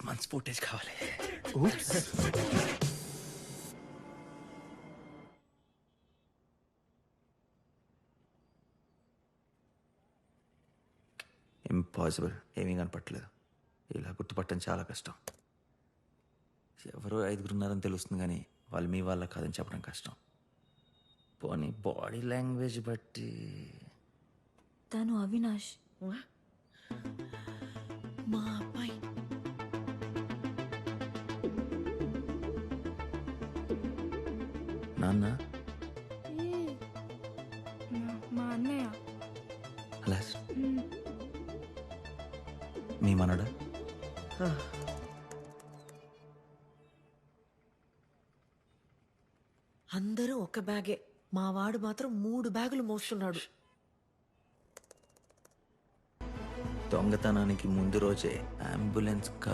Months footage కావాలి. Impossible ఏమీ కనపట్లేదు ఇలా గుర్తుపట్టడం చాలా కష్టం. ఎవరో ఐదుగురు ఉన్నారని తెలుస్తుంది కానీ వాళ్ళు మీ వాళ్ళ కాదని చెప్పడం కష్టం. పోనీ బాడీ లాంగ్వేజ్ బట్టి తను అవినాష్. మా నాన్న? మా అన్నయ్య. మీ మనడా? అందరూ ఒక బ్యాగే. మా వాడు మాత్రం మూడు బ్యాగులు మోస్తున్నాడు. దొంగతనానికి ముందు రోజే అంబులెన్స్